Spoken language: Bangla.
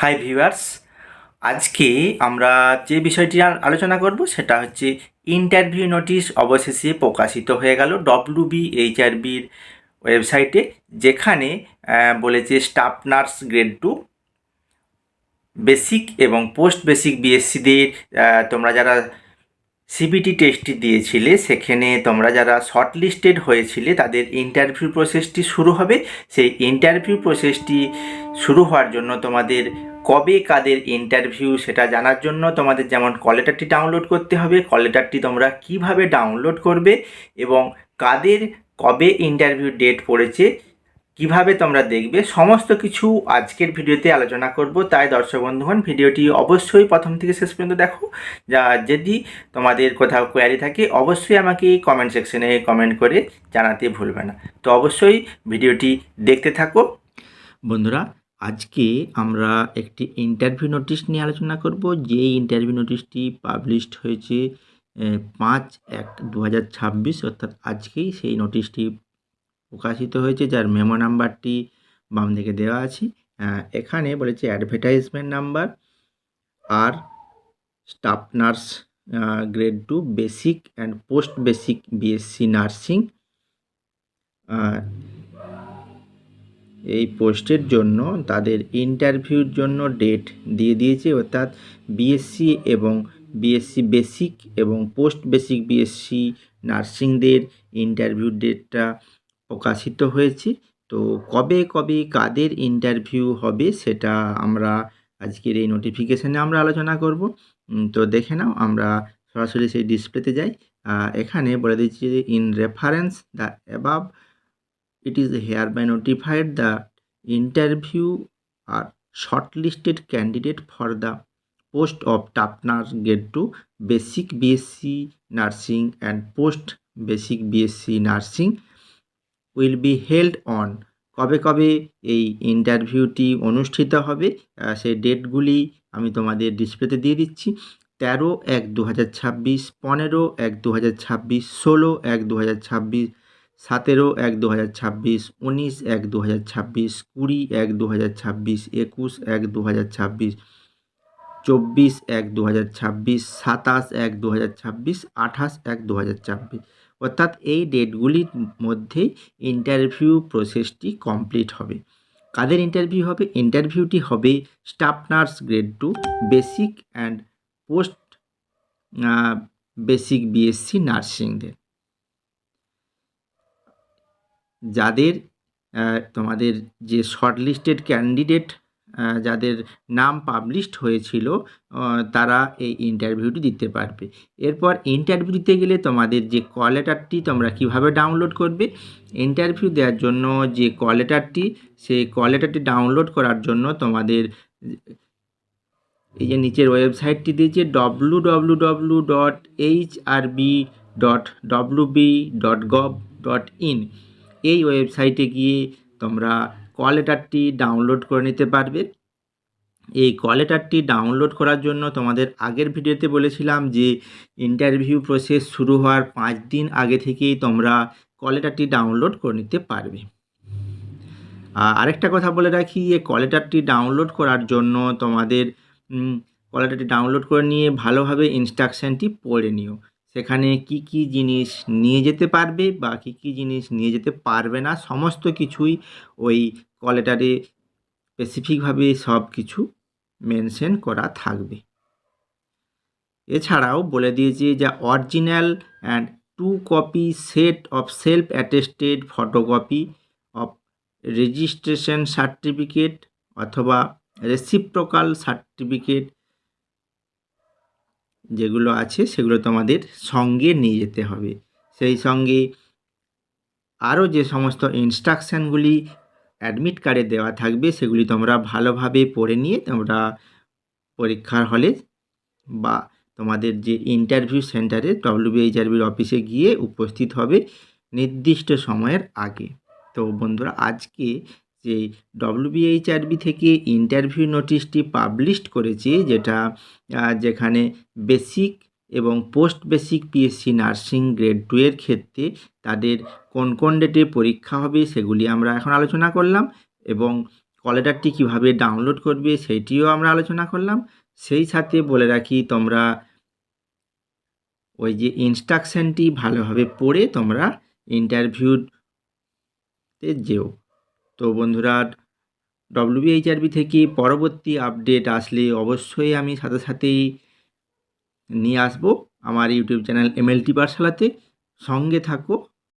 হাই ভিউয়ার্স আজকে আমরা যে বিষয়টি আলোচনা করব, সেটা হচ্ছে ইন্টারভিউ নোটিশ অবশেষে প্রকাশিত হয়ে গেল ডব্লিউ বি এইচআরবির ওয়েবসাইটে যেখানে বলেছে staff nurse grade two basic এবং পোস্ট বেসিক বিএসসিদের তোমরা যারা সিবিটি টেস্টটি দিয়েছিলে, সেখানে তোমরা যারা শর্ট লিস্টেড হয়েছিলে, তাদের ইন্টারভিউ প্রসেসটি শুরু হবে। সেই ইন্টারভিউ প্রসেসটি শুরু হওয়ার জন্য তোমাদের কবে কাদের ইন্টারভিউ সেটা জানার জন্য তোমাদের যেমন কলেটারটি ডাউনলোড করতে হবে কলেটারটি তোমরা কীভাবে ডাউনলোড করবে এবং কাদের কবে ইন্টারভিউ ডেট পড়েছে, কীভাবে তোমরা দেখবে, সমস্ত কিছু আজকের ভিডিওতে আলোচনা করব। তাই দর্শক বন্ধুগণ, ভিডিওটি অবশ্যই প্রথম থেকে শেষ পর্যন্ত দেখো। যা যদি তোমাদের কোথাও কোয়ারি থাকে, অবশ্যই আমাকে কমেন্ট সেকশনে কমেন্ট করে জানাতে ভুলবে না। তো অবশ্যই ভিডিওটি দেখতে থাকো। বন্ধুরা আজকে আমরা একটি ইন্টারভিউ নোটিশ নিয়ে আলোচনা করব। যে ইন্টারভিউ নোটিশটি পাবলিশড হয়েছে পাঁচ এক দু অর্থাৎ আজকেই সেই নোটিশটি প্রকাশিত হয়েছে, যার মেমো নাম্বারটি বাম দিকে দেওয়া আছে। এখানে বলেছে advertisement number R staff nurse grade two basic and post basic BSc nursing এই পোস্টের জন্য, তাদের ইন্টারভিউর জন্য ডেট দিয়ে দিয়েছে, অর্থাৎ বিএসসি এবং বিএসসি বেসিক এবং পোস্ট বেসিক বিএসসি নার্সিংদের ইন্টারভিউ ডেটটা প্রকাশিত হয়েছে। তো কবে কবে, কাদের ইন্টারভিউ হবে সেটা আমরা আজকের এই নোটিফিকেশানে আমরা আলোচনা করব। তো দেখে নাও, আমরা সরাসরি সেই ডিসপ্লেতে যাই। এখানে বলে দিচ্ছি in reference the above it is hereby notified the interview are shortlisted candidate for the post of staff nurse grade 2 basic bsc nursing and post basic bsc nursing will be held on কবে কবে এই ইন্টারভিউটি অনুষ্ঠিত হবে সেই ডেটগুলি আমি তোমাদের ডিসপ্লেতে দিয়ে দিচ্ছি তেরো এক দু হাজার ছাব্বিশ পনেরো এক দু হাজার ছাব্বিশ ষোলো এক দু হাজার ছাব্বিশ সতেরো এক দু হাজার ছাব্বিশ, উনিশ এক দু হাজার ছাব্বিশ, কুড়ি এক দু হাজার ছাব্বিশ, একুশ এক দু হাজার ছাব্বিশ, চব্বিশ এক দু হাজার ছাব্বিশ, সাতাশ এক দু হাজার ছাব্বিশ, আঠাশ এক দু হাজার ছাব্বিশ। অর্থাৎ এই ডেটগুলির মধ্যে ইন্টারভিউ প্রসেসটি কমপ্লিট হবে। কাদের ইন্টারভিউ হবে? ইন্টারভিউটি হবে staff nurse grade two, basic and post basic BSc নার্সিংদের। যাদের তোমাদের যে শর্টলিস্টেড ক্যান্ডিডেট যাদের নাম পাবলিশড হয়েছিল তারা এই ইন্টারভিউটি দিতে পারবে। এরপর ইন্টারভিউ দিতে গেলে তোমাদের যে কল লেটারটি তোমরা কীভাবে ডাউনলোড করবে ইন্টারভিউ দেওয়ার জন্য যে কল লেটারটি সেই কল লেটারটি ডাউনলোড করার জন্য তোমাদের, এই যে নিচের ওয়েবসাইটটি দিয়েছে W W W dot H R B dot W B dot gov dot in এই ওয়েবসাইটে গিয়ে তোমরা কল লেটারটি ডাউনলোড করে নিতে পারবে। এই কল লেটারটি ডাউনলোড করার জন্য তোমাদের আগের ভিডিওতে বলেছিলাম যে ইন্টারভিউ প্রসেস শুরু হওয়ার পাঁচ দিন আগে থেকেই তোমরা কল লেটারটি ডাউনলোড করে নিতে পারবে। আরেকটা কথা বলে রাখি এই কল লেটারটি ডাউনলোড করার জন্য তোমাদের কল লেটারটি ডাউনলোড করে নিয়ে ভালোভাবে ইনস্ট্রাকশানটি পড়ে নিও। সেখানে কি কি জিনিস নিয়ে যেতে পারবে বা কি কি জিনিস নিয়ে যেতে পারবে না, সমস্ত কিছুই ওই কলেটারে লেটারে স্পেসিফিকভাবে সব কিছু মেনশন করা থাকবে। এছাড়াও বলে দিয়েছে যে original and two copy set of self attested photocopy of registration certificate অথবা রেসিপ্রোকাল সার্টিফিকেট যেগুলো আছে সেগুলো তোমাদের সঙ্গে নিয়ে যেতে হবে। সেই সঙ্গে আরও যে সমস্ত ইনস্ট্রাকশানগুলি অ্যাডমিট কার্ডে দেওয়া থাকবে সেগুলি তোমরা ভালোভাবে পড়ে নিয়ে তোমরা পরীক্ষার হলে বা তোমাদের যে ইন্টারভিউ সেন্টারে ডব্লিউবিএইচআরবির অফিসে গিয়ে উপস্থিত হবে নির্দিষ্ট সময়ের আগে। তো বন্ধুরা, আজকে যে ডব্লিউবিএইচআরবি থেকে ইন্টারভিউ নোটিশটি পাবলিশড করেছে যেটা যেখানে বেসিক এবং post basic BSc nursing grade two এর ক্ষেত্রে তাদের কোন কোন ডেটে পরীক্ষা হবে সেগুলি আমরা এখন আলোচনা করলাম এবং কলেটারটি কীভাবে ডাউনলোড করবে সেইটিও আমরা আলোচনা করলাম। সেই সাথে বলে রাখি, তোমরা ওই যে ইনস্ট্রাকশানটি ভালোভাবে পড়ে তোমরা ইন্টারভিউতে যেও। তো বন্ধুরা ডব্লিউবিএইচআরবি থেকে পরবর্তী আপডেট আসলে অবশ্যই আমি সাথে সাথেই নিয়ে আসব আমার ইউটিউব চ্যানেল এমএলটি পাঠশালাতে সঙ্গে থাকো।